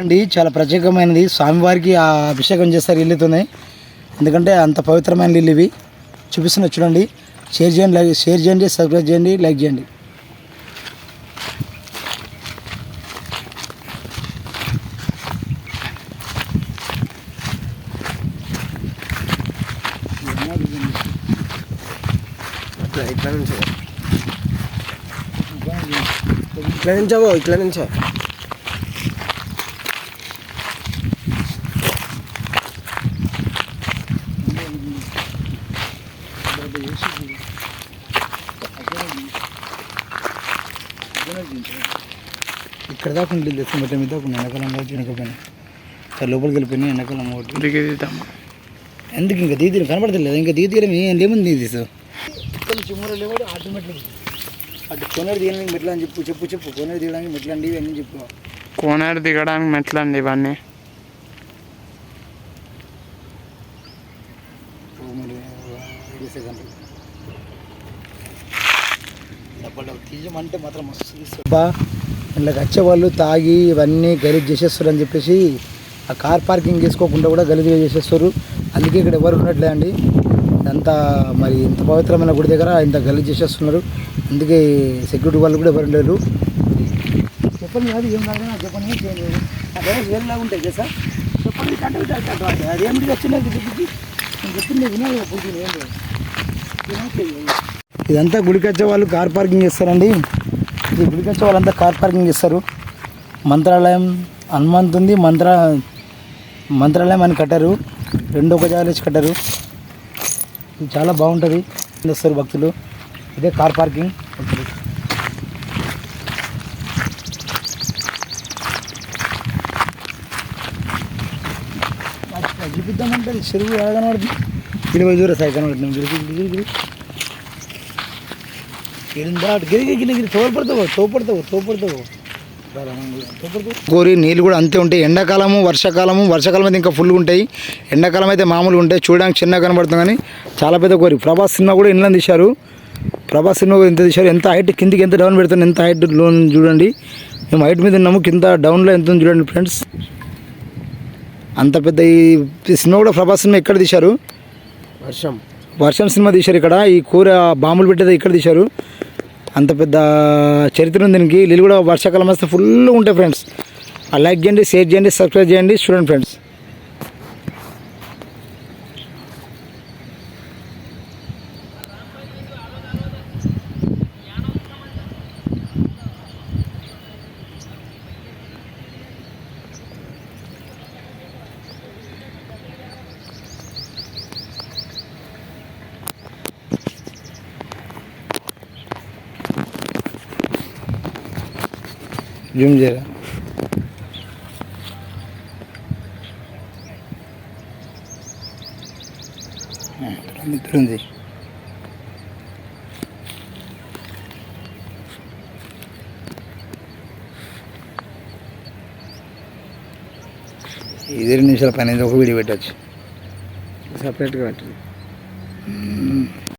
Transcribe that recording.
అండి చాలా ప్రత్యేకమైనది. స్వామివారికి ఆ అభిషేకం చేస్తారు ఇల్లుతోనే ఎందుకంటే అంత పవిత్రమైన నీళ్ళు ఇవి. చూపిస్తున్నా చూడండి. షేర్ చేయండి లైక్ షేర్ చేయండి సబ్స్క్రైబ్ చేయండి లైక్ చేయండి. ఇట్లా ఇట్లా నుంచో ఇట్లా నుంచో. నుంచో ఇక్కడ దాకా ఉంటుంది తెచ్చిన మొత్తం మీద దాకా ఎండాకాలం కాబట్టి వెనకపోయినా చాలా లోపలికి వెళ్ళిపోయినా ఎండాకాలం ఒకటి. ఎందుకు ఇంకా దీది కనపడతలేదు ఇంకా దీది తీయడం ఏం లేముంది దీది తీసు ఇక్కడ చిమ్మర లేవాడు ఆటోమేటిక్ అటు కొనేరు తీయడానికి మెట్ల అని చెప్పు చెప్పు చెప్పు. కొనేరు తీయడానికి మెట్ల అండి ఇవన్నీ చెప్పు. కోనేరు దిగడానికి మెట్లండి ఇవన్నీ. సెకండ్లు డబ్బులు తీయమంటే మాత్రం మస్తు తీస్తారు. బా ఇళ్ళకి వచ్చే వాళ్ళు తాగి ఇవన్నీ గలీజ్ చేసేస్తారు అని చెప్పేసి ఆ కార్ పార్కింగ్ చేసుకోకుండా కూడా గలీజ్గా చేసేస్తారు. అందుకే ఇక్కడ ఎవరు ఉన్నట్లే అండి. అంత మరి ఇంత పవిత్రమైన గుడి దగ్గర ఇంత గలీజ్ చేసేస్తున్నారు. అందుకే సెక్యూరిటీ వాళ్ళు కూడా ఎవరు లేరు చెప్పండి కాదు ఏం కాదు నాకు చెప్పండి అదే వేరేలాగా ఉంటాయి కదా సార్. చెప్పండి కట్ట అదేమిటి వచ్చింది చెప్పింది వినాలి పూర్తి ఏం లేదు. ఇదంతా గుడికి వచ్చే వాళ్ళు కార్ పార్కింగ్ చేస్తారండి. ఇది గుడికి వచ్చే వాళ్ళంతా కార్ పార్కింగ్ చేస్తారు. మంత్రాలయం హనుమంత్ ఉంది మంత్ర మంత్రాలయం అని కట్టారు. రెండు ఒక జాగాలో వేసి కట్టారు. ఇది చాలా బాగుంటుంది. వస్తారు భక్తులు. ఇదే కార్ పార్కింగ్. చూపిద్దామంటే చెరువు ఎలా కనబడుతుంది ఇరవై పోయి సై కనబడుతుంది గిరి తోపడతావు తోపడతావు తోపడతావు. కోరి నీళ్ళు కూడా అంతే ఉంటాయి. ఎండాకాలము వర్షాకాలము వర్షాకాలం అయితే ఇంకా ఫుల్గా ఉంటాయి. ఎండాకాలం అయితే మామూలుగా ఉంటాయి. చూడడానికి చిన్నగా కనబడుతుంది కానీ చాలా పెద్ద కోరి ప్రభాస్ సినిమా కూడా ఇండ్లను తీశారు. ప్రభాస్ సినిమా కూడా ఎంత తీశారు. ఎంత హైట్ కిందికి ఎంత డౌన్ పెడుతుంది ఎంత హైట్ లోన్ చూడండి. మేము హైట్ మీద ఉన్నాము కింద డౌన్లో ఎంత చూడండి ఫ్రెండ్స్ అంత పెద్ద ఈ సినిమా కూడా ప్రభాస్ సినిమా ఎక్కడ తీశారు? వర్షం. వర్షం సినిమా తీశారు ఇక్కడ. ఈ కూర బాంబులు పెట్టేది ఇక్కడ తీశారు. అంత పెద్ద చరిత్ర ఉంది దీనికి. నీళ్ళు కూడా వర్షాకాలం వస్తే ఫుల్ ఉంటాయి ఫ్రెండ్స్ లైక్ చేయండి షేర్ చేయండి సబ్స్క్రైబ్ చేయండి చూడండి ఫ్రెండ్స్ జూమ్ చేయరా ఉంది ఇది రెండు నిమిషాల పని ఒక వీడియో పెట్టచ్చు. సపరేట్గా పెట్టండి.